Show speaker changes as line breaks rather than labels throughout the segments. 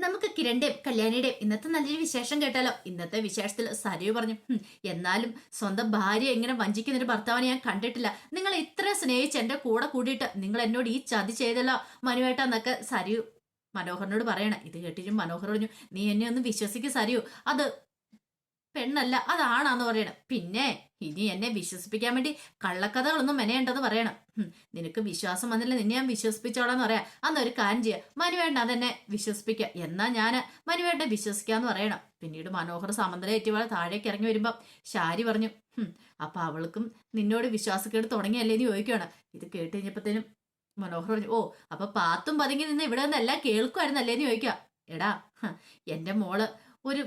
നമുക്ക് കിരണിന്റെയും കല്യാണിയുടെയും ഇന്നത്തെ നല്ലൊരു വിശേഷം കേട്ടാലോ? ഇന്നത്തെ വിശേഷത്തിൽ സരിയു പറഞ്ഞു "ഹും, എന്നാലും സ്വന്തം ഭാര്യ എങ്ങനെ വഞ്ചിക്കുന്ന ഒരു ഭർത്താവിനെ ഞാൻ കണ്ടിട്ടില്ല. നിങ്ങൾ ഇത്ര സ്നേഹിച്ച് എന്റെ കൂടെ കൂടിയിട്ട് നിങ്ങൾ എന്നോട് ഈ ചതി ചെയ്തല്ലോ? മനുവേട്ടാന്നൊക്കെ സരിയു മനോഹറിനോട് പറയണ. ഇത് കേട്ടിട്ടും മനോഹർ പറഞ്ഞു നീ എന്നെ ഒന്ന് വിശ്വസിക്ക് സരിയു. അത് പെണ്ണല്ല അതാണാന്ന് പറയണം. പിന്നെ ഇനി എന്നെ വിശ്വസിപ്പിക്കാൻ വേണ്ടി കള്ളക്കഥകളൊന്നും മെനയേണ്ടത് പറയണം. നിനക്ക് വിശ്വാസം വന്നില്ല നിന്നെ ഞാൻ വിശ്വസിപ്പിച്ചോളാന്ന് പറയാം. അന്നൊരു കാര്യം ചെയ്യാം. മനുവേണ്ട അതെന്നെ വിശ്വസിപ്പിക്കുക എന്നാ ഞാൻ മനുവേണ്ട വിശ്വസിക്കാന്ന് പറയണം. പിന്നീട് മനോഹർ സമന്തല ഏറ്റുപോലെ താഴേക്ക് ഇറങ്ങി വരുമ്പം ശാരി പറഞ്ഞു "ഹും, അപ്പൊ അവൾക്കും നിന്നോട് വിശ്വാസക്കേട് തുടങ്ങിയല്ലേ എന്ന് ചോദിക്കുകയാണ് ഇത് കേട്ട് കഴിഞ്ഞപ്പോഴത്തേനും മനോഹർ പറഞ്ഞു ഓ അപ്പൊ പാത്തും പതുങ്ങി നിന്ന് ഇവിടെ നിന്ന് എല്ലാം കേൾക്കുമായിരുന്നല്ലേ എന്ന് ചോദിക്കുക എടാ എന്റെ മോൾ ഒരു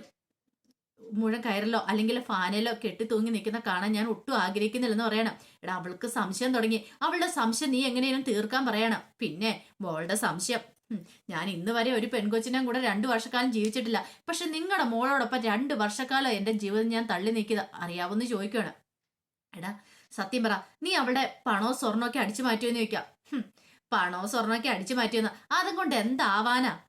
മുഴം കയറിലോ അല്ലെങ്കിൽ ഫാനിലോ കെട്ടി തൂങ്ങി നിൽക്കുന്ന കാണാൻ ഞാൻ ഒട്ടും ആഗ്രഹിക്കുന്നില്ലെന്ന് പറയണം. എടാ അവൾക്ക് സംശയം തുടങ്ങി. അവളുടെ സംശയം നീ എങ്ങനെയും തീർക്കാൻ പറയണം. പിന്നെ മോളുടെ സംശയം. ഞാൻ ഇന്ന് വരെ ഒരു പെൺകൊച്ചിനെയും കൂടെ രണ്ടു വർഷക്കാലം ജീവിച്ചിട്ടില്ല. പക്ഷെ നിങ്ങളുടെ മോളോടൊപ്പം രണ്ട് വർഷക്കാലം എന്റെ ജീവിതം ഞാൻ തള്ളി നീക്കിയത് അറിയാവുന്ന ചോദിക്കുകയാണ് എടാ സത്യം പറ. നീ അവളുടെ സ്വർണോ ഒക്കെ അടിച്ചു മാറ്റുമെന്ന് ചോദിക്കാം. പണോ സ്വർണോ ഒക്കെ അടിച്ചു മാറ്റിയെന്ന്. അതും കൊണ്ട് എന്താവാനാ?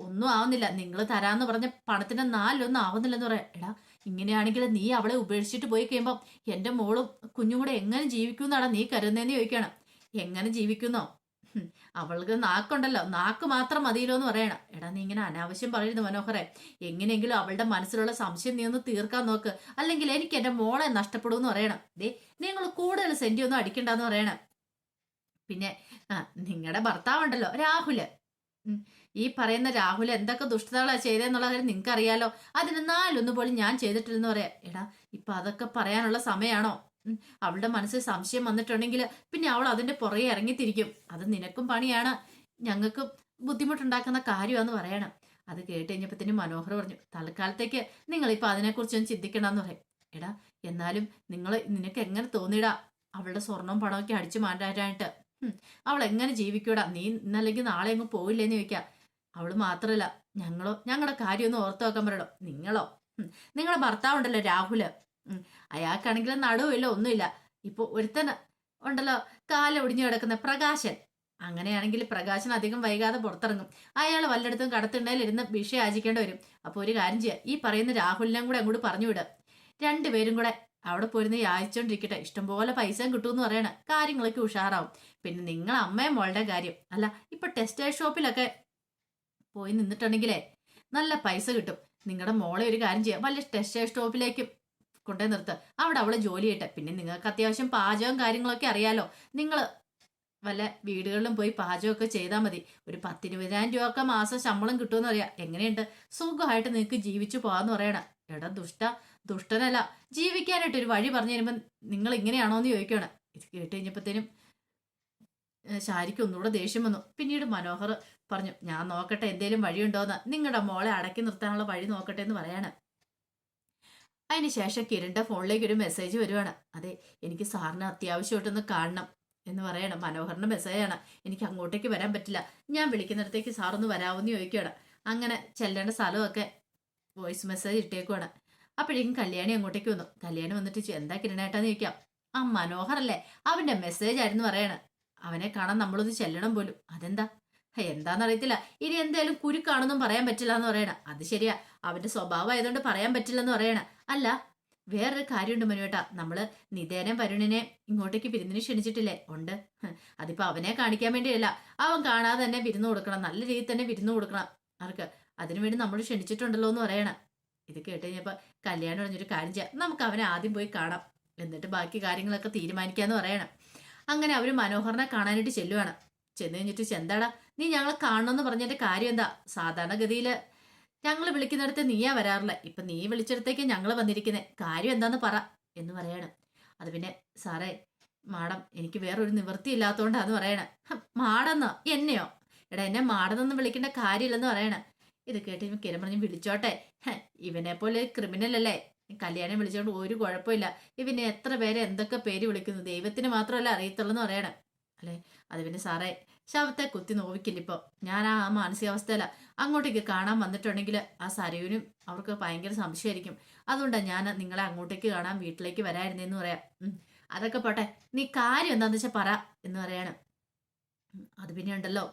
ഒന്നും ആവുന്നില്ല. നിങ്ങൾ തരാന്ന് പറഞ്ഞ പണത്തിന്റെ നാലിലൊന്നും ആവുന്നില്ലെന്ന് പറയാം. എടാ ഇങ്ങനെയാണെങ്കിൽ നീ അവളെ ഉപേക്ഷിച്ചിട്ട് പോയി കഴിയുമ്പോൾ എന്റെ മോളും കുഞ്ഞും കൂടെ എങ്ങനെ ജീവിക്കുന്നാടാ നീ കരുതുന്നതെന്ന് ചോദിക്കണം. എങ്ങനെ ജീവിക്കുന്നോ? അവൾക്ക് നാക്കുണ്ടല്ലോ. നാക്ക് മാത്രം മതിയല്ലോ എന്ന് പറയണം. എടാ നീ ഇങ്ങനെ അനാവശ്യം പറയുന്നു മനോഹരെ. എങ്ങനെയെങ്കിലും അവളുടെ മനസ്സിലുള്ള സംശയം നീ ഒന്ന് തീർക്കാൻ നോക്ക്. അല്ലെങ്കിൽ എനിക്ക് എന്റെ മോളെ നഷ്ടപ്പെടുമെന്ന് പറയണം. ദേ നിങ്ങൾ കൂടുതൽ സെന്റി ഒന്നും അടിക്കണ്ടെന്ന് പറയണം. പിന്നെ നിങ്ങളുടെ ഭർത്താവുണ്ടല്ലോ രാഹുൽ. ഈ പറയുന്ന രാഹുൽ എന്തൊക്കെ ദുഷ്ടതകളാണ് ചെയ്തതെന്നുള്ള കാര്യം നിങ്ങൾക്ക് അറിയാലോ അതിന് നാലൊന്നു പോലും ഞാൻ ചെയ്തിട്ടില്ലെന്ന് പറയാം. എടാ ഇപ്പൊ അതൊക്കെ പറയാനുള്ള സമയമാണോ അവളുടെ മനസ്സിൽ സംശയം വന്നിട്ടുണ്ടെങ്കിൽ പിന്നെ അവൾ അതിന്റെ പുറകെ ഇറങ്ങിത്തിരിക്കും. അത് നിനക്കും പണിയാണ്. ഞങ്ങൾക്കും ബുദ്ധിമുട്ടുണ്ടാക്കുന്ന കാര്യമാന്ന് പറയണം. അത് കേട്ട് കഴിഞ്ഞപ്പത്തിന് മനോഹർ പറഞ്ഞു തൽക്കാലത്തേക്ക് നിങ്ങൾ ഇപ്പൊ അതിനെക്കുറിച്ചൊന്നും ചിന്തിക്കണമെന്ന് പറയും. എടാ എന്നാലും നിങ്ങൾ നിനക്ക് എങ്ങനെ തോന്നിയിടാ അവളുടെ സ്വർണവും പണമൊക്കെ അടിച്ചു മാറ്റാനായിട്ട്? അവൾ എങ്ങനെ ജീവിക്കൂടാ? നീ ഇന്നല്ലെങ്കിൽ നാളെ അങ്ങ് പോയില്ലേന്ന് ചോദിക്കാം. അവൾ മാത്രല്ല ഞങ്ങളോ ഞങ്ങളുടെ കാര്യം ഒന്ന് ഓർത്തു വെക്കാൻ പറയണോ. നിങ്ങളോ? നിങ്ങളുടെ ഭർത്താവുണ്ടല്ലോ രാഹുൽ. അയാൾക്കാണെങ്കിലും നടുവില്ല ഒന്നുമില്ല. ഇപ്പൊ ഒരുത്തന് ഉണ്ടല്ലോ കാലൊടിഞ്ഞു കിടക്കുന്ന പ്രകാശൻ. അങ്ങനെയാണെങ്കിൽ പ്രകാശൻ അധികം വൈകാതെ പുറത്തിറങ്ങും. അയാൾ വല്ലയിടത്തും കടത്തിണ്ടയിൽ ഇരുന്ന് ഭിക്ഷ യാചിക്കേണ്ടി വരും. അപ്പോൾ ഒരു കാര്യം ചെയ്യാം. ഈ പറയുന്ന രാഹുലിനെയും കൂടെ അങ്ങോട്ട് പറഞ്ഞു വിടുക രണ്ടുപേരും കൂടെ അവിടെ പോയിരുന്ന് യാചിച്ചോണ്ടിരിക്കട്ടെ. ഇഷ്ടംപോലെ പൈസ കിട്ടുമെന്ന് പറയണ കാര്യങ്ങളൊക്കെ ഉഷാറാവും. പിന്നെ നിങ്ങൾ അമ്മയും മോളുടെ കാര്യം. അല്ല ഇപ്പൊ ടെക്സ്റ്റൈൽ ഷോപ്പിലൊക്കെ പോയി നിന്നിട്ടുണ്ടെങ്കിലേ നല്ല പൈസ കിട്ടും. നിങ്ങളുടെ മോളെ ഒരു കാര്യം ചെയ്യാം. വല്ല ടെക്സ്റ്റൈൽ സ്റ്റോപ്പിലേക്ക് കൊണ്ടുപോയി നിർത്തുക അവിടെ അവളെ ജോലി ചെയ്യട്ടെ. പിന്നെ നിങ്ങൾക്ക് അത്യാവശ്യം പാചകവും കാര്യങ്ങളൊക്കെ അറിയാലോ. നിങ്ങൾ വല്ല വീടുകളിലും പോയി പാചകമൊക്കെ ചെയ്താൽ മതി. ഒരു പത്തിരുപതിനായിരം രൂപ ഒക്കെ മാസം ശമ്പളം കിട്ടുമെന്ന് അറിയാം. എങ്ങനെയുണ്ട്? സുഖമായിട്ട് നിങ്ങൾക്ക് ജീവിച്ചു പോകാന്ന് പറയണം. എടാ ദുഷ്ട ദുഷ്ടനല്ല. ജീവിക്കാനായിട്ട് ഒരു വഴി പറഞ്ഞു തരുമ്പോൾ നിങ്ങൾ ഇങ്ങനെയാണോ എന്ന് ചോദിക്കുകയാണ്. ഇത് കേട്ട് കഴിഞ്ഞപ്പോഴത്തേനും ശാരിക്ക് ഒന്നുകൂടെ ദേഷ്യം വന്നു. പിന്നീട് മനോഹർ പറഞ്ഞു ഞാൻ നോക്കട്ടെ എന്തേലും വഴിയുണ്ടോന്ന്. നിങ്ങളുടെ മോളെ അടക്കി നിർത്താനുള്ള വഴി നോക്കട്ടെ എന്ന് പറയാണ്. അതിനുശേഷം കിരണിന്റെ ഫോണിലേക്ക് ഒരു മെസ്സേജ് വരുവാണ്. അതെ എനിക്ക് സാറിന് അത്യാവശ്യമായിട്ടൊന്ന് കാണണം എന്ന് പറയണം. മനോഹറിന്റെ മെസ്സേജാണ് എനിക്ക് അങ്ങോട്ടേക്ക് വരാൻ പറ്റില്ല. ഞാൻ വിളിക്കുന്നിടത്തേക്ക് സാറൊന്ന് വരാമെന്ന് ചോദിക്കുകയാണ് അങ്ങനെ ചെല്ലേണ്ട സ്ഥലമൊക്കെ വോയിസ് മെസ്സേജ് ഇട്ടേക്കുവാണ്. അപ്പോഴേക്കും കല്യാണി അങ്ങോട്ടേക്ക് വന്നു. കല്യാണി വന്നിട്ട് എന്താ കിരണേട്ടാന്ന് ചോദിക്കാം. ആ മനോഹർ അല്ലേ അവന്റെ മെസ്സേജ് ആയിരുന്നു പറയണ. അവനെ കാണാൻ നമ്മളൊന്ന് ചെല്ലണം പോലും. അതെന്താ? എന്താന്നറിയത്തില്ല. ഇനി എന്തായാലും കുരുക്കാണെന്നും പറയാൻ പറ്റില്ല എന്ന് പറയണ. അത് ശരിയാ. അവന്റെ സ്വഭാവം ആയതുകൊണ്ട് പറയാൻ പറ്റില്ല എന്ന് പറയണ. അല്ല വേറൊരു കാര്യമുണ്ട് മനുവേട്ടാ. നമ്മൾ നിതേനെ വരുണിനെ ഇങ്ങോട്ടേക്ക് വിരുന്നിന് ക്ഷണിച്ചിട്ടില്ലേ? ഉണ്ട്. അതിപ്പോ അവനെ കാണിക്കാൻ വേണ്ടിയല്ല. അവൻ കാണാതെ തന്നെ വിരുന്ന് കൊടുക്കണം. നല്ല രീതിയിൽ തന്നെ വിരുന്ന് കൊടുക്കണം. ആർക്ക്? അതിനുവേണ്ടി നമ്മൾ ക്ഷണിച്ചിട്ടുണ്ടല്ലോ എന്ന് പറയണ. ഇത് കേട്ട് കഴിഞ്ഞപ്പോ കല്യാണം പറഞ്ഞൊരു കാര്യം ചെയ്യാം. നമുക്ക് അവനെ ആദ്യം പോയി കാണാം. എന്നിട്ട് ബാക്കി കാര്യങ്ങളൊക്കെ തീരുമാനിക്കാന്ന് പറയണം. അങ്ങനെ അവർ മനോഹറിനെ കാണാനായിട്ട് ചെല്ലുവാണ്. ചെന്ന് കഴിഞ്ഞിട്ട് ചെന്താടാ നീ ഞങ്ങളെ കാണണമെന്ന് പറഞ്ഞതിന്റെ കാര്യം എന്താ? സാധാരണഗതിയിൽ ഞങ്ങൾ വിളിക്കുന്നിടത്ത് നീയാ വരാറില്ല? ഇപ്പം നീ വിളിച്ചിടത്തേക്ക് ഞങ്ങൾ വന്നിരിക്കുന്നത് കാര്യം എന്താന്ന് പറ എന്ന് പറയാണ്. അത് പിന്നെ സാറേ മാഡം എനിക്ക് വേറൊരു നിവൃത്തി ഇല്ലാത്തതുകൊണ്ടാന്ന് പറയണ. മാടെന്നോ എന്നെയോ? എടാ എന്നെ മാടെന്നൊന്നും വിളിക്കേണ്ട കാര്യമില്ലെന്ന് പറയണ. ഇത് കേട്ട് കിരൺ പറഞ്ഞു വിളിച്ചോട്ടെ. ഇവനെ പോലെ ക്രിമിനൽ അല്ലേ കല്യാണം വിളിച്ചോണ്ട് ഒരു കുഴപ്പമില്ല. ഇവനെ എത്ര പേരെ എന്തൊക്കെ പേര് വിളിക്കുന്നു? ദൈവത്തിന് മാത്രമല്ല അറിയത്തുള്ളൂ എന്ന് പറയണം. അല്ലേ? അത് പിന്നെ സാറേ ശവത്തെ കുത്തി നോവിക്കില്ല ഇപ്പൊ? ഞാൻ ആ മാനസികാവസ്ഥയില. അങ്ങോട്ടേക്ക് കാണാൻ വന്നിട്ടുണ്ടെങ്കിൽ ആ സരയുനും അവർക്ക് ഭയങ്കര സംശയമായിരിക്കും. അതുകൊണ്ടാണ് ഞാൻ നിങ്ങളെ അങ്ങോട്ടേക്ക് കാണാൻ വീട്ടിലേക്ക് വരായിരുന്നേന്ന് പറയാം. അതൊക്കെ പോട്ടെ. നീ കാര്യം എന്താന്ന് വെച്ചാൽ പറ എന്ന് പറയാണ്. അത് പിന്നെ ഉണ്ടല്ലോ.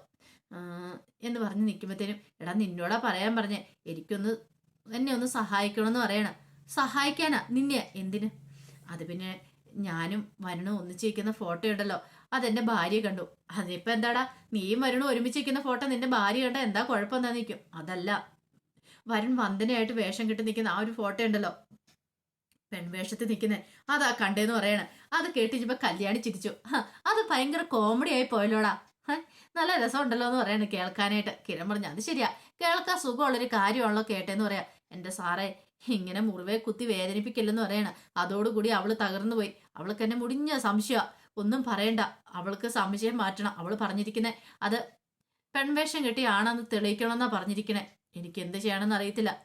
എന്ന് പറഞ്ഞ് നിൽക്കുമ്പോഴത്തേനും എടാ നിന്നോടാ പറയാൻ പറഞ്ഞേ. എനിക്കൊന്ന് എന്നെ ഒന്ന് സഹായിക്കണമെന്ന് പറയണം. സഹായിക്കാനാ. നിന്നെ എന്തിന്? അത് പിന്നെ ഞാനും വരണും ഒന്നിച്ചിരിക്കുന്ന ഫോട്ടോ ഉണ്ടല്ലോ. അതെന്റെ ഭാര്യ കണ്ടു. അതിപ്പോ എന്താടാ? നീയും വരണും ഒരുമിച്ചിരിക്കുന്ന ഫോട്ടോ നിന്റെ ഭാര്യ കണ്ട എന്താ കുഴപ്പം എന്താ നിൽക്കും അതല്ല. വരുൺ വന്ദനയായിട്ട് വേഷം കിട്ടി നിൽക്കുന്ന ആ ഒരു ഫോട്ടോ ഉണ്ടല്ലോ. പെൺവേഷത്തിൽ നിൽക്കുന്നത് അതാ കണ്ടേന്ന് പറയണ. അത് കേട്ടിച്ചപ്പോ കല്യാണി ചിരിച്ചു. "ഹ, അത് ഭയങ്കര കോമഡി ആയി പോയല്ലോടാ. നല്ല രസം ഉണ്ടല്ലോ എന്ന് പറയണേ കേൾക്കാനായിട്ട്. കിരൺ പറഞ്ഞു അത് ശരിയാ. കേൾക്കാൻ സുഖമുള്ളൊരു കാര്യമാണല്ലോ കേട്ടേന്ന് പറയാ. എന്റെ സാറേ ഇങ്ങനെ മുറിവെ കുത്തി വേദനിപ്പിക്കില്ലെന്ന് പറയണ. അതോടുകൂടി അവൾ തകർന്നു പോയി. അവൾക്ക് എന്നെ മുടിഞ്ഞ സംശയ ഒന്നും പറയണ്ട. അവൾക്ക് സംശയം മാറ്റണം. അവൾ പറഞ്ഞിരിക്കുന്നെ അത് പെൺവേഷം കെട്ടി ആണെന്ന് തെളിയിക്കണമെന്നാ പറഞ്ഞിരിക്കണേ എനിക്ക് എന്ത് ചെയ്യണമെന്ന് അറിയത്തില്ല.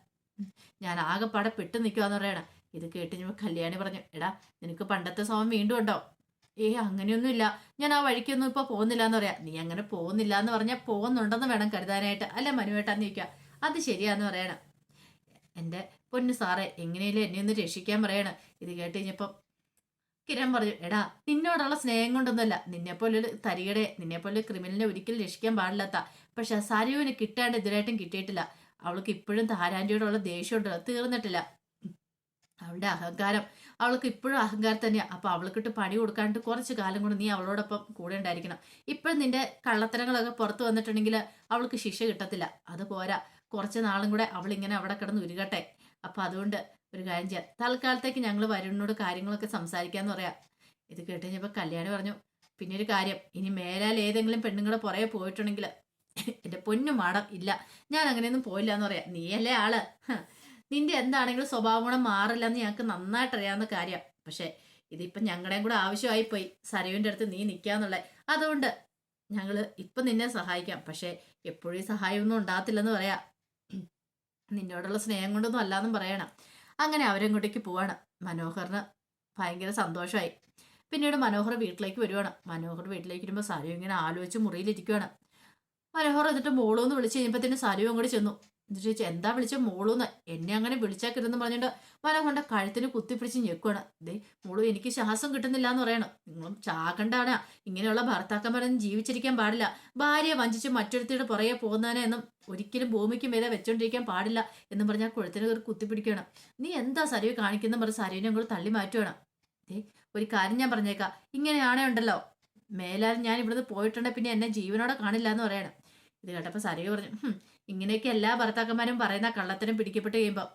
ഞാൻ ആകെപ്പാടെ പെട്ടു നിൽക്കുവാന്ന് പറയണ. ഇത് കേട്ട് ഞാൻ കല്യാണി പറഞ്ഞു എടാ നിനക്ക് പണ്ടത്തെ സ്വഭാവം വീണ്ടും ഉണ്ടോ? ഏ അങ്ങനെയൊന്നുമില്ല. ഞാൻ ആ വഴിക്കൊന്നും ഇപ്പൊ പോകുന്നില്ല എന്ന് പറയാ. നീ അങ്ങനെ പോകുന്നില്ല എന്ന് പറഞ്ഞാൽ പോകുന്നുണ്ടെന്ന് വേണം കരുതാനായിട്ട്. അല്ല മനുവേട്ടാന്ന് ചോദിക്കുക അത് ശരിയാന്ന് പറയണം. എന്റെ പൊന്നു സാറേ എങ്ങനെയല്ലേ എന്നെ ഒന്ന് രക്ഷിക്കാൻ പറയണം? ഇത് കേട്ട് കഴിഞ്ഞപ്പം കിരൺ പറഞ്ഞു എടാ നിന്നോടുള്ള സ്നേഹം കൊണ്ടൊന്നുമല്ല. നിന്നെപ്പോലെ ഒരു തരികടെ നിന്നെപ്പോലെ ഒരു ക്രിമിനലിനെ ഒരിക്കലും രക്ഷിക്കാൻ പാടില്ലാത്ത. പക്ഷെ സരുവിന് കിട്ടാണ്ട് ഇതുവരായിട്ടും കിട്ടിയിട്ടില്ല. അവൾക്ക് ഇപ്പോഴും താരാന്റിയോടുള്ള ദേഷ്യമുണ്ടോ. തീർന്നിട്ടില്ല. അവളുടെ അഹങ്കാരം അവൾക്ക് ഇപ്പോഴും അഹങ്കാരം തന്നെയാണ് അപ്പൊ അവൾക്കിട്ട് പണി കൊടുക്കാണ്ട് കുറച്ച് കാലം കൊണ്ട് നീ അവളോടൊപ്പം കൂടെ ഉണ്ടായിരിക്കണം. ഇപ്പോഴും നിന്റെ കള്ളത്തരങ്ങളൊക്കെ പുറത്തു വന്നിട്ടുണ്ടെങ്കിൽ അവൾക്ക് ശിക്ഷ കിട്ടത്തില്ല. അത് പോരാ. കുറച്ച് നാളും കൂടെ അവളിങ്ങനെ അവിടെ കിടന്ന് ഉരുകട്ടെ. അപ്പൊ അതുകൊണ്ട് ഒരു കാര്യം ചെയ്യാം. തൽക്കാലത്തേക്ക് ഞങ്ങൾ വരുണിനോട് കാര്യങ്ങളൊക്കെ സംസാരിക്കാന്ന് പറയാം. ഇത് കേട്ട് കഴിഞ്ഞപ്പോൾ കല്യാണി പറഞ്ഞു പിന്നെ ഒരു കാര്യം ഇനി മേലാൽ ഏതെങ്കിലും പെണ്ണുങ്ങളെ പുറകെ പോയിട്ടുണ്ടെങ്കിൽ എന്റെ പൊന്നു മാടം ഇല്ല. ഞാൻ അങ്ങനെയൊന്നും പോയില്ല എന്ന് പറയാം. നീയല്ലേ ആൾ? നിന്റെ എന്താണെങ്കിലും സ്വഭാവ മാറില്ല എന്ന് ഞങ്ങൾക്ക് നന്നായിട്ട് അറിയാവുന്ന കാര്യം. പക്ഷെ ഇതിപ്പം ഞങ്ങളുടെയും കൂടെ ആവശ്യമായി പോയി സരയുവിന്റെ അടുത്ത് നീ നിൽക്കാന്നുള്ള അതുകൊണ്ട് ഞങ്ങൾ ഇപ്പൊ നിന്നെ സഹായിക്കാം. പക്ഷെ എപ്പോഴും സഹായമൊന്നും ഉണ്ടാകത്തില്ലെന്ന് പറയാ. നിന്നോടുള്ള സ്നേഹം കൊണ്ടൊന്നും അല്ലാന്നും പറയണം. അങ്ങനെ അവരങ്ങോട്ടേക്ക് പോവാണ്. മനോഹറിന് ഭയങ്കര സന്തോഷമായി പിന്നീട് മനോഹർ വീട്ടിലേക്ക് വരുവാണ്. മനോഹർ വീട്ടിലേക്ക് വരുമ്പോൾ സാരു ഇങ്ങനെ ആലോചിച്ച് മുറിയിലിരിക്കുവാണ്. മനോഹർ എന്നിട്ട് എന്ന് വിളിച്ച് കഴിഞ്ഞപ്പോൾ സാരു അങ്ങോട്ട് ചെന്നു. എന്നിട്ട് ചോദിച്ചു എന്താ വിളിച്ച? മോളൂന്ന് എന്നെ അങ്ങനെ വിളിച്ചാക്കരുതെന്ന് പറഞ്ഞിട്ട് കൊണ്ട കഴുത്തിന് കുത്തിപ്പിടിച്ച് ഞെക്കുവാണ്. ദേ മോളു എനിക്ക് ശ്വാസം കിട്ടുന്നില്ല എന്ന് പറയണം. നിങ്ങളും ചാകണ്ടാണ്. ഇങ്ങനെയുള്ള ഭർത്താക്കന്മാരൊന്നും ജീവിച്ചിരിക്കാൻ പാടില്ല. ഭാര്യയെ വഞ്ചിച്ച് മറ്റൊരുത്തിയുടെ പുറകെ പോകുന്നതിനെ എന്നും ഒരിക്കലും ഭൂമിക്ക് മേലെ വെച്ചോണ്ടിരിക്കാൻ പാടില്ല എന്ന് പറഞ്ഞാൽ കുഴത്തിന് ഒരു കുത്തിപ്പിടിക്കണം നീ എന്താ സരിവ് കാണിക്കുന്ന പറഞ്ഞ് സരിവിനെ കൂടെ തള്ളി മാറ്റുവാണ്. ദേ ഒരു കാര്യം ഞാൻ പറഞ്ഞേക്കാം. ഇങ്ങനെയാണേ ഉണ്ടല്ലോ. മേലാൽ ഞാൻ ഇവിടുന്ന് പോയിട്ടുണ്ടെ. പിന്നെ എന്നെ ജീവനോടെ കാണില്ല എന്ന് പറയണം. ഇത് കേട്ടപ്പോൾ സരിവ് പറഞ്ഞു ഇങ്ങനെയൊക്കെ എല്ലാ ഭർത്താക്കന്മാരും പറയുന്ന കള്ളത്തിനും പിടിക്കപ്പെട്ട് കഴിയുമ്പോൾ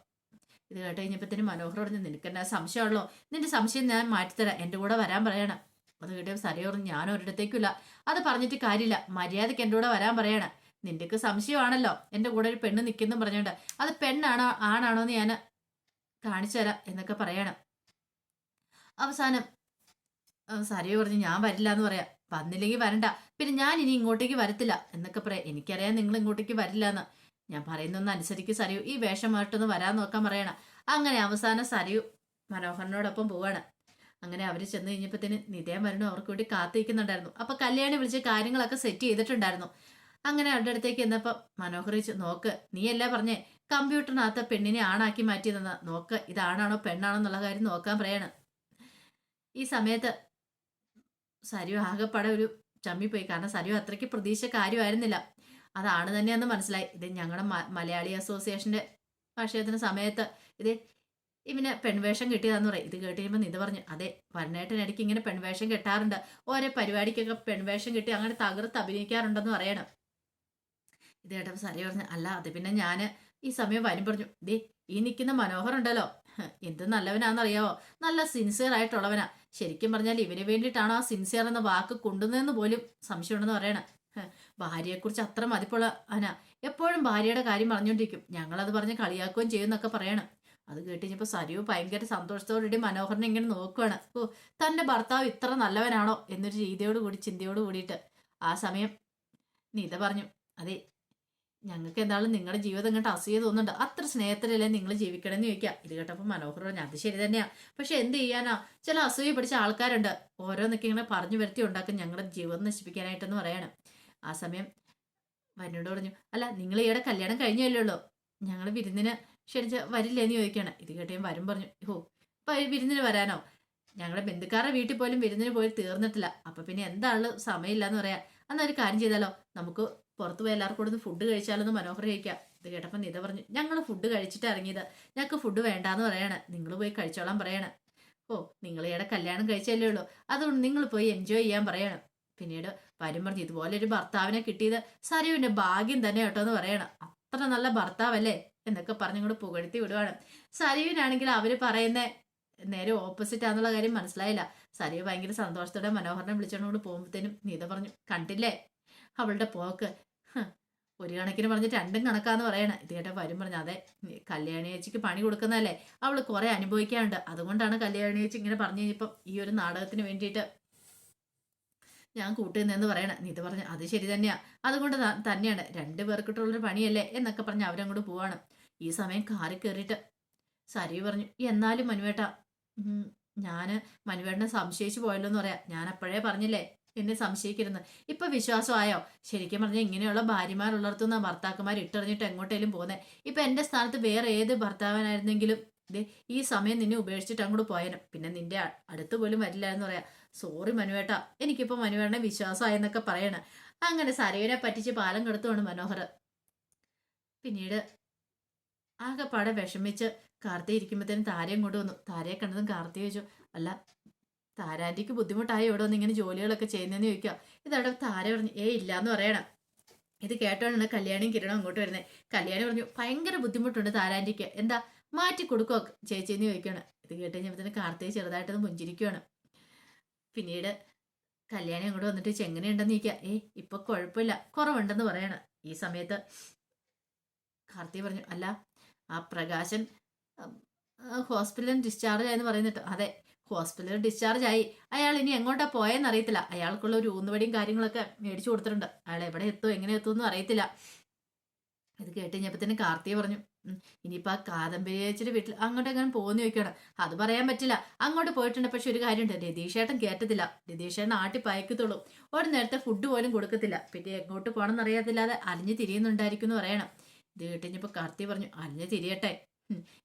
ഇത് കേട്ട് കഴിഞ്ഞപ്പോഴത്തേനും മനോഹർ പറഞ്ഞു നിനക്ക് എന്നാ സംശയമുള്ളോ നിന്റെ സംശയം ഞാൻ മാറ്റിത്തരാം എന്റെ കൂടെ വരാൻ പറയണം അത് കേട്ടപ്പോൾ സരിയ പറഞ്ഞു ഞാൻ ഒരിടത്തേക്കില്ല അത് പറഞ്ഞിട്ട് കാര്യമില്ല. മര്യാദയ്ക്ക് എന്റെ കൂടെ വരാൻ പറയണം. നിന്റെക്ക് സംശയമാണല്ലോ? എന്റെ കൂടെ ഒരു പെണ്ണ് നിൽക്കുന്നു പറഞ്ഞോണ്ട്. അത് പെണ്ണാണോ ആണാണോ എന്ന് ഞാൻ കാണിച്ചു തരാം എന്നൊക്കെ പറയണം. അവസാനം സരിയ പറഞ്ഞു ഞാൻ വരില്ല എന്ന് പറയാം. വന്നില്ലെങ്കിൽ വരണ്ട. പിന്നെ ഞാൻ ഇനി ഇങ്ങോട്ടേക്ക് വരത്തില്ല. എന്നൊക്കെ പറയാം. എനിക്കറിയാം നിങ്ങൾ ഇങ്ങോട്ടേക്ക് വരില്ല എന്ന് ഞാൻ പറയുന്നൊന്ന് അനുസരിക്ക് സരയു. ഈ വേഷം മാറ്റൊന്ന് വരാൻ നോക്കാൻ പറയണം. അങ്ങനെ അവസാനം സരയു മനോഹരനോടൊപ്പം പോവാണ്. അങ്ങനെ അവർ ചെന്ന് കഴിഞ്ഞപ്പോഴത്തേന് നിതയം വരണം. അവർക്ക് വേണ്ടി കാത്തിരിക്കുന്നുണ്ടായിരുന്നു. അപ്പൊ കല്യാണി വിളിച്ച് കാര്യങ്ങളൊക്കെ സെറ്റ് ചെയ്തിട്ടുണ്ടായിരുന്നു. അങ്ങനെ അവരുടെ അടുത്തേക്ക് എന്നപ്പോ മനോഹർ ചോദിച്ചു നോക്ക് നീയല്ലേ പറഞ്ഞേ കമ്പ്യൂട്ടറിനകത്ത് പെണ്ണിനെ ആണാക്കി മാറ്റിയതെന്ന. നോക്ക് ഇതാണാണോ പെണ്ണാണോ എന്നുള്ള കാര്യം നോക്കാൻ പറയാണ്. ഈ സമയത്ത് സരിയു ആകെപ്പാടെ ഒരു ചമ്മിപ്പോയി. കാരണം സരിയോ അത്രയ്ക്ക് പ്രതീക്ഷ കാര്യമായിരുന്നില്ല. അതാണ് തന്നെയെന്ന് മനസ്സിലായി. ഇത് ഞങ്ങളുടെ മലയാളി അസോസിയേഷന്റെ ഭാഷയത്തിന് സമയത്ത് ഇത് ഇവന് പെൺവേഷം കിട്ടിയതാന്ന് പറയും. ഇത് കേട്ട് കഴിയുമ്പോൾ ഇത് പറഞ്ഞു. അതെ വരണേട്ടനിടയ്ക്ക് ഇങ്ങനെ പെൺവേഷം കെട്ടാറുണ്ട്. ഓരോ പരിപാടിക്കൊക്കെ പെൺവേഷം കിട്ടി അങ്ങനെ തകർത്ത് അഭിനയിക്കാറുണ്ടെന്ന് പറയണം. ഇത് കേട്ടപ്പോൾ സരി പറഞ്ഞു അല്ല അത് പിന്നെ ഞാൻ ഈ സമയം വരും പറഞ്ഞു ദേ ഈ നിൽക്കുന്ന മനോഹർ ഉണ്ടല്ലോ. എന്ത് നല്ലവനാണെന്നറിയാവോ നല്ല സിൻസിയർ ആയിട്ടുള്ളവനാ. ശരിക്കും പറഞ്ഞാൽ ഇവന് വേണ്ടിയിട്ടാണോ ആ സിൻസിയർ എന്ന വാക്ക് കൊണ്ടുവന്നതെന്ന് പോലും സംശയമുണ്ടെന്ന് പറയണ. ഭാര്യയെക്കുറിച്ച് അത്ര മതിപ്പുള്ള അന എപ്പോഴും ഭാര്യയുടെ കാര്യം പറഞ്ഞുകൊണ്ടിരിക്കും. ഞങ്ങളത് പറഞ്ഞ് കളിയാക്കുകയും ചെയ്യുമെന്നൊക്കെ പറയണം. അത് കേട്ടുകഴിഞ്ഞപ്പോൾ സരിയു ഭയങ്കര സന്തോഷത്തോടുകൂടി മനോഹരനെ ഇങ്ങനെ നോക്കുവാണ്. ഓ തന്റെ ഭർത്താവ് ഇത്ര നല്ലവനാണോ എന്നൊരു രീതിയോട് കൂടി ചിന്തയോട് കൂടിയിട്ട് ആ സമയം നീത പറഞ്ഞു അതെ ഞങ്ങൾക്ക് എന്തായാലും നിങ്ങളുടെ ജീവിതം കണ്ട് അസൂയ തോന്നുന്നുണ്ട്. അത്ര സ്നേഹത്തിലല്ലേ നിങ്ങൾ ജീവിക്കണമെന്ന് ചോദിക്കാം. ഇത് കേട്ടപ്പോൾ മനോഹർ പറഞ്ഞു അത് ശരി തന്നെയാ. പക്ഷെ എന്ത് ചെയ്യാനാ? ചില അസൂയ പിടിച്ച ആൾക്കാരുണ്ട്. ഓരോന്നൊക്കെ ഇങ്ങനെ പറഞ്ഞു വരുത്തി ഉണ്ടാക്കും ഞങ്ങളുടെ ജീവിതം നശിപ്പിക്കാനായിട്ടെന്ന് പറയണം. ആ സമയം വരനോട് പറഞ്ഞു അല്ല നിങ്ങൾ ഈയിടെ കല്യാണം കഴിഞ്ഞല്ലേ ഉള്ളൂ. ഞങ്ങൾ വിരുന്നിന് ക്ഷണിച്ച് വരില്ലേന്ന് ചോദിക്കുകയാണ് ഇത് കേട്ട് വരും പറഞ്ഞു. ഓ ഇപ്പം വിരുന്നിന് വരാനോ? ഞങ്ങളുടെ ബന്ധുക്കാരുടെ വീട്ടിൽ പോലും വിരുന്നിന് പോയി തീർന്നിട്ടില്ല. അപ്പം പിന്നെ എന്താണല്ലോ സമയമില്ല എന്ന് പറയാ. അന്നൊരു കാര്യം ചെയ്താലോ? നമുക്ക് പുറത്ത് പോയി എല്ലാവർക്കും കൊടുത്ത് ഫുഡ് കഴിച്ചാലൊന്ന് മനോഹർ കഴിക്കാം ഇത് കേട്ടപ്പോൾ നിത പറഞ്ഞു ഞങ്ങൾ ഫുഡ് കഴിച്ചിട്ട് ഇറങ്ങിയത്. ഞങ്ങൾക്ക് ഫുഡ് വേണ്ടാന്ന് പറയാണ്. നിങ്ങൾ പോയി കഴിച്ചോളാൻ പറയണം. ഓ നിങ്ങൾ ഈയിടെ കല്യാണം കഴിച്ചല്ലേ ഉള്ളൂ. അതുകൊണ്ട് നിങ്ങൾ പോയി എൻജോയ് ചെയ്യാൻ പറയണം. പിന്നീട് വരും പറഞ്ഞു ഇതുപോലെ ഒരു ഭർത്താവിനെ കിട്ടിയത് സരുവിന്റെ ഭാഗ്യം തന്നെ കേട്ടോ എന്ന് പറയണം. അത്ര നല്ല ഭർത്താവല്ലേ? എന്നൊക്കെ പറഞ്ഞുകൊണ്ട് പുകഴ്ത്തി വിടുവാണ്. സരുവിനാണെങ്കിൽ അവർ പറയുന്ന നേരെ ഓപ്പോസിറ്റ് ആണെന്നുള്ള കാര്യം മനസ്സിലായില്ല. സരിയ ഭയങ്കര സന്തോഷത്തോടെ മനോഹരനെ വിളിച്ചോണ്ട് പോകുമ്പോഴത്തേനും നീത പറഞ്ഞു കണ്ടില്ലേ? അവളുടെ പോക്ക്. ഒരു കണക്കിന് പറഞ്ഞ് രണ്ടും കണക്കാന്ന് പറയണ. ഇത് വരും പറഞ്ഞു അതെ കല്യാണി ചേച്ചിക്ക് പണി കൊടുക്കുന്നതല്ലേ? അവൾ കുറെ അനുഭവിക്കാറുണ്ട് അതുകൊണ്ടാണ് കല്യാണി ചേച്ചി ഇങ്ങനെ പറഞ്ഞു കഴിഞ്ഞപ്പം ഈ ഒരു നാടകത്തിന് വേണ്ടിയിട്ട് ഞാൻ കൂട്ടുന്നതെന്ന് പറയണ. നീത പറഞ്ഞു അത് ശരി തന്നെയാ. അതുകൊണ്ട് തന്നെയാണ്. രണ്ടു പേർക്കിട്ടുള്ളൊരു പണിയല്ലേ? എന്നൊക്കെ പറഞ്ഞ് അവരങ്ങോട്ട് പോവാണ്. ഈ സമയം കാറി കയറിയിട്ട് സരി പറഞ്ഞു എന്നാലും മനുവേട്ട ഞാൻ മനുവേട്ടനെ സംശയിച്ചു പോയല്ലോ എന്ന് പറയാം. ഞാൻ അപ്പോഴേ പറഞ്ഞില്ലേ എന്നെ സംശയിക്കരുന്ന് ഇപ്പൊ വിശ്വാസമായോ? ശരിക്കും പറഞ്ഞാൽ ഇങ്ങനെയുള്ള ഭാര്യമാരുള്ളിടത്തുനിന്ന് ഭർത്താക്കന്മാർ ഇട്ടറിഞ്ഞിട്ട് എങ്ങോട്ടേലും പോകുന്നത് ഇപ്പൊ എന്റെ സ്ഥാനത്ത് വേറെ ഏത് ഭർത്താവനായിരുന്നെങ്കിലും ഈ സമയം നിന്നെ ഉപേക്ഷിച്ചിട്ട് അങ്ങോട്ട് പോയനും. പിന്നെ നിന്റെ അടുത്ത് പോലും വരില്ല എന്ന് പറയാം. സോറി മനുവേട്ട. എനിക്കിപ്പോ മനുവേട്ടനെ വിശ്വാസമായെന്നൊക്കെ പറയണ. അങ്ങനെ സരയുനെ പറ്റിച്ച് പാലം കെടുത്തുമാണ് മനോഹർ. പിന്നീട് ആകെപ്പാടെ വിഷമിച്ച് കാർത്തി ഇരിക്കുമ്പോഴത്തേനും താരയും കൊണ്ടുവന്നു താരയെ കണ്ടതും കാർത്തി ചോദിച്ചു അല്ല താരാന്റിക്ക് ബുദ്ധിമുട്ടായി ഇവിടെ വന്ന് ഇങ്ങനെ ജോലികളൊക്കെ ചെയ്യുന്നതെന്ന് ചോദിക്കുക ഇതവിടെ താര പറഞ്ഞു ഏ ഇല്ല എന്ന് പറയണം. ഇത് കേട്ടോണ്ടാണ് കല്യാണിയും കിരണം അങ്ങോട്ട് വരുന്നത് കല്യാണി പറഞ്ഞു ഭയങ്കര ബുദ്ധിമുട്ടുണ്ട് താരാന്റിക്ക് എന്താ മാറ്റി കൊടുക്കോ ചേച്ചിന്ന് ചോദിക്കുകയാണ് ഇത് കേട്ട് കഴിഞ്ഞപ്പോഴത്തേന് കാർത്തിക ചെറുതായിട്ടൊന്ന് പുഞ്ചിരിക്കുകയാണ് പിന്നീട് കല്യാണി അങ്ങോട്ട് വന്നിട്ട് ചെങ്ങനെയുണ്ടെന്ന് ചോദിക്കുക ഏ ഇപ്പൊ കുഴപ്പമില്ല കുറവുണ്ടെന്ന് പറയണം. ഈ സമയത്ത് കാർത്തി പറഞ്ഞു അല്ല ആ പ്രകാശൻ ഹോസ്പിറ്റലിൽ ഡിസ്ചാർജ് ആയെന്ന് പറയുന്നിട്ട്. അതെ ഹോസ്പിറ്റലിൽ ഡിസ്ചാർജ് ആയി അയാൾ ഇനി എങ്ങോട്ടാ പോയെന്ന് അറിയത്തില്ല. അയാൾക്കുള്ള ഒരു ഊന്നുവടിയും കാര്യങ്ങളൊക്കെ മേടിച്ചു കൊടുത്തിട്ടുണ്ട്. അയാൾ എവിടെ എത്തും എങ്ങനെ എത്തും എന്നും അറിയത്തില്ല. ഇത് കേട്ട് തന്നെ കാർത്തിക പറഞ്ഞു ഇനിയിപ്പോൾ ഇനിയിപ്പോ ആ കാദംബരി ചേച്ചിയുടെ വീട്ടിൽ അങ്ങോട്ട് എങ്ങനെ പോകുന്ന ചോദിക്കണം. അത് പറയാൻ പറ്റില്ല. അങ്ങോട്ട് പോയിട്ടുണ്ട്. പക്ഷെ ഒരു കാര്യമുണ്ട്. രതീഷേട്ടൻ കയറ്റത്തില്ല രതീഷേട്ടൻ ആട്ടി പയക്കത്തുള്ളൂ. ഒരു നേരത്തെ ഫുഡ് പോലും കൊടുക്കത്തില്ല. പിന്നെ എങ്ങോട്ട് പോകണമെന്ന് അറിയാത്തില്ലാതെ അലിഞ്ഞു തിരിയുന്നുണ്ടായിരിക്കും എന്ന് പറയണം. ഇത് കേട്ടുകഴിഞ്ഞപ്പോൾ കാർത്തി പറഞ്ഞു അലിഞ്ഞു തിരിയട്ടെ.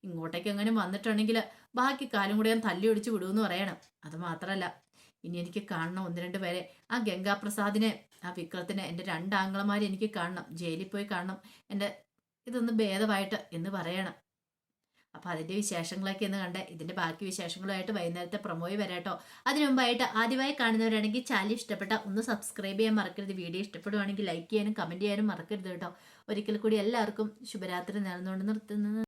ഇങ്ങോട്ടേക്ക് എങ്ങനെ വന്നിട്ടുണ്ടെങ്കിൽ ബാക്കി കാലും കൂടെ ഞാൻ തല്ലി ഒടിച്ച് വിടുമെന്ന് പറയണം. അത് മാത്രമല്ല ഇനി എനിക്ക് കാണണം ഒന്ന് രണ്ട് പേരെ. ആ ഗംഗാപ്രസാദിനെ ആ വിക്രത്തിനെ എന്റെ രണ്ട് എനിക്ക് കാണണം. ജയിലിൽ പോയി കാണണം. എന്റെ ഇതൊന്ന് ഭേദമായിട്ട് എന്ന് പറയണം. അപ്പം അതിന്റെ വിശേഷങ്ങളൊക്കെ എന്ന് കണ്ടേ ഇതിന്റെ ബാക്കി വിശേഷങ്ങളുമായിട്ട് വൈകുന്നേരത്തെ പ്രൊമോയി വരാട്ടോ. അതിനു മുമ്പായിട്ട് ആദ്യമായി കാണുന്നവരാണെങ്കിൽ ചാനൽ ഇഷ്ടപ്പെട്ട ഒന്ന് സബ്സ്ക്രൈബ് ചെയ്യാൻ മറക്കരുത്. വീഡിയോ ഇഷ്ടപ്പെടുവാണെങ്കിൽ ലൈക്ക് ചെയ്യാനും കമന്റ് ചെയ്യാനും മറക്കരുത് കേട്ടോ. ഒരിക്കൽ കൂടി എല്ലാവർക്കും ശുഭരാത്രി നേർന്നുകൊണ്ട് നിർത്തുന്നത്